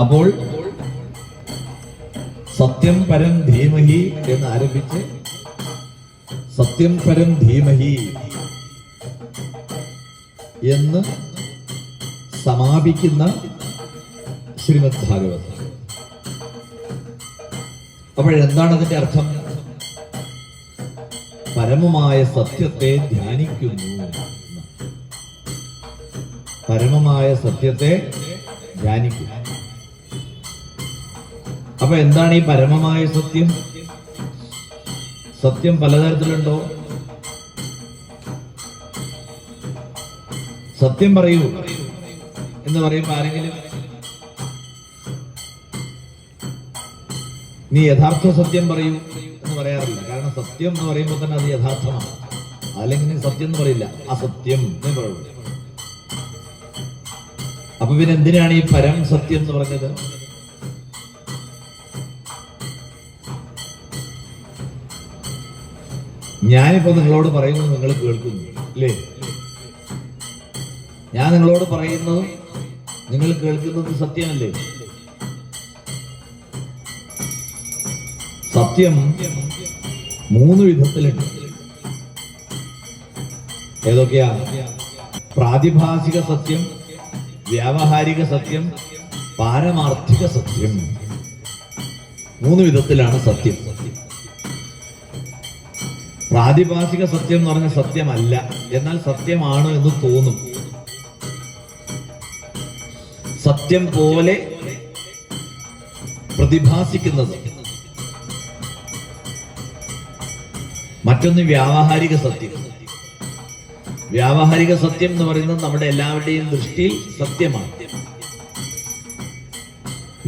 അപ്പോൾ സത്യം പരം ധീമഹി എന്ന് ആരംഭിച്ച് സത്യം പരം ധീമഹി എന്ന് സമാപിക്കുന്ന ശ്രീമദ് ഭാഗവത. അപ്പോഴെന്താണ് അതിന്റെ അർത്ഥം? പരമമായ സത്യത്തെ ധ്യാനിക്കുന്നു. പരമമായ സത്യത്തെ ധ്യാനിക്കുന്നു. അപ്പൊ എന്താണ് ഈ പരമമായ സത്യം? സത്യം പലതരത്തിലുണ്ടോ? സത്യം പറയൂ എന്ന് പറയുമ്പോ ആരെങ്കിലും? നീ യഥാർത്ഥ സത്യം പറയൂ എന്ന് പറയാറില്ല. കാരണം സത്യം എന്ന് പറയുമ്പോൾ തന്നെ അത് യഥാർത്ഥമാണ്. അല്ലെങ്കിൽ നീ സത്യം എന്ന് പറയില്ല. അസത്യം എന്ന് പറയുള്ളൂ. അപ്പൊ പിന്നെ എന്തിനാണ് ഈ പരം സത്യം എന്ന് പറഞ്ഞത്? ഞാനിപ്പോ നിങ്ങളോട് പറയുന്നത് നിങ്ങൾ കേൾക്കുന്നു അല്ലേ ഞാൻ നിങ്ങളോട് പറയുന്നത് നിങ്ങൾ കേൾക്കുന്നത് സത്യമല്ലേ? സത്യം മൂന്ന് വിധത്തിലുണ്ട്. ഏതൊക്കെയാ? പ്രാതിഭാസിക സത്യം വ്യാവഹാരിക സത്യം പാരമാർത്ഥിക സത്യം. മൂന്ന് വിധത്തിലാണ് സത്യം. പ്രാതിഭാസിക സത്യം എന്ന് പറഞ്ഞ സത്യമല്ല. എന്നാൽ സത്യമാണ് എന്ന് തോന്നും. സത്യം പോലെ പ്രതിഭാസിക്കുന്നത്. മറ്റൊന്ന് വ്യാവഹാരിക സത്യം. വ്യാവഹാരിക സത്യം എന്ന് പറയുന്നത് നമ്മുടെ എല്ലാവരുടെയും ദൃഷ്ടിയിൽ സത്യമാണ്.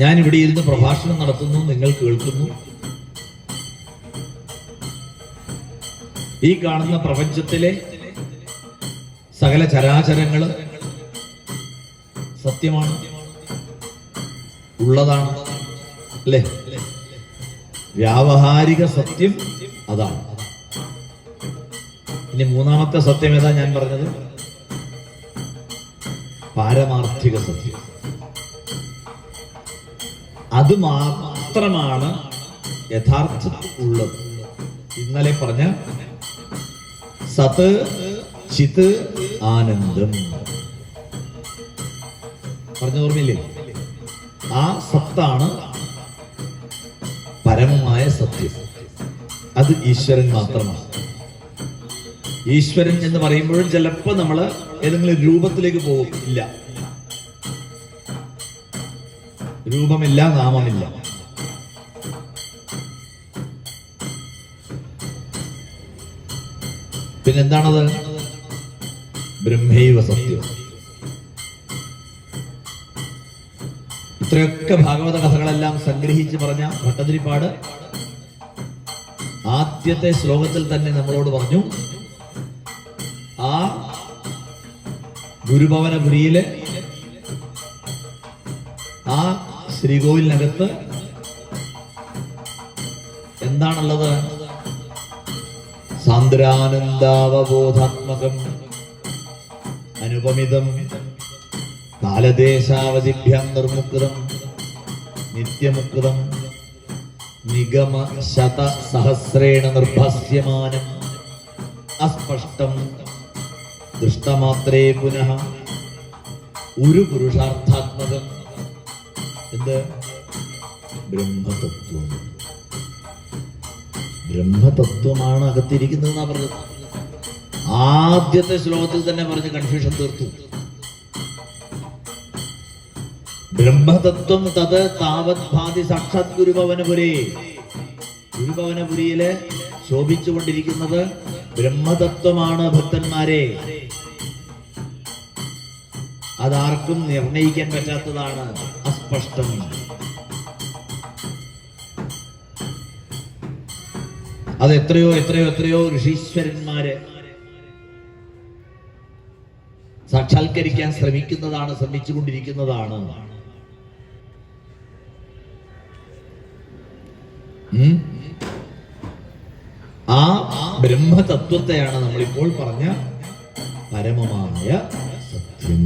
ഞാൻ ഇവിടെ ഇരുന്ന് പ്രഭാഷണം നടത്തുന്നു നിങ്ങൾ കേൾക്കുന്നു. ഈ കാണുന്ന പ്രപഞ്ചത്തിലെ സകല ചരാചരങ്ങൾ സത്യമാണ് ഉള്ളതാണ് അല്ലേ? വ്യാവഹാരിക സത്യം അതാണ്. ഇനി മൂന്നാമത്തെ സത്യം ഏതാ ഞാൻ പറഞ്ഞത്? പാരമാർത്ഥിക സത്യം. അത് മാത്രമാണ് യഥാർത്ഥത്തിൽ ഉള്ളത്. ഇന്നലെ പറഞ്ഞ സത് ചിത് ആനന്ദം. പറഞ്ഞ ഓർമ്മയില്ലേ? ആ സത്താണ് പരമമായ സത്യം. അത് ഈശ്വരൻ മാത്രമാണ്. ഈശ്വരൻ എന്ന് പറയുമ്പോഴും ചിലപ്പോൾ നമ്മൾ ഏതെങ്കിലും രൂപത്തിലേക്ക് പോകും ഇല്ല. രൂപമില്ല നാമമില്ല. പിന്നെന്താണത്? ബ്രഹ്മൈവ സത്യം. ഇത്രയൊക്കെ ഭാഗവത കഥകളെല്ലാം സംഗ്രഹിച്ച് പറഞ്ഞ ഭട്ടതിരിപ്പാട് ആദ്യത്തെ ശ്ലോകത്തിൽ തന്നെ നമ്മളോട് പറഞ്ഞു ആ ഗുരുഭവനപുരിയിലെ ആ ശ്രീകോവിലിനകത്ത് എന്താണുള്ളത്? സാന്ദ്രാനന്ദാവബോധാത്മകം അനുപമിതം കാലദേശാവധിഭ്യം നിർമുക്തം നിത്യമുക്തം നിഗമ ശത സഹസ്രേണ നിർഭാസ്യമാനം അസ്പഷ്ടം ദൃഷ്ടമാത്രേ പുനഃ ഒരു പുരുഷാർത്ഥാത്മകം എന്ത്? ബ്രഹ്മതത്വം. ബ്രഹ്മതത്വമാണ് അകത്തിരിക്കുന്നത് എന്നാ പറഞ്ഞത്. ആദ്യത്തെ ശ്ലോകത്തിൽ തന്നെ പറഞ്ഞ് കൺഫ്യൂഷൻ തീർത്തു. ബ്രഹ്മതത്വം തത് താവത് ഭാതി സാക്ഷാത് ഗുരുഭവനപുരി. ഗുരുഭവനപുരിയിൽ ശോഭിച്ചുകൊണ്ടിരിക്കുന്നത് ബ്രഹ്മതത്വമാണ് ഭക്തന്മാരെ. അതാർക്കും നിർണയിക്കാൻ പറ്റാത്തതാണ്. അസ്പഷ്ടം. അത് എത്രയോ എത്രയോ എത്രയോ ഋഷീശ്വരന്മാര് സാക്ഷാത്കരിക്കാൻ ശ്രമിക്കുന്നതാണ് ശ്രമിച്ചുകൊണ്ടിരിക്കുന്നതാണ്? ആ ബ്രഹ്മതത്വത്തെയാണ് നമ്മളിപ്പോൾ പറഞ്ഞ പരമമായ സത്യം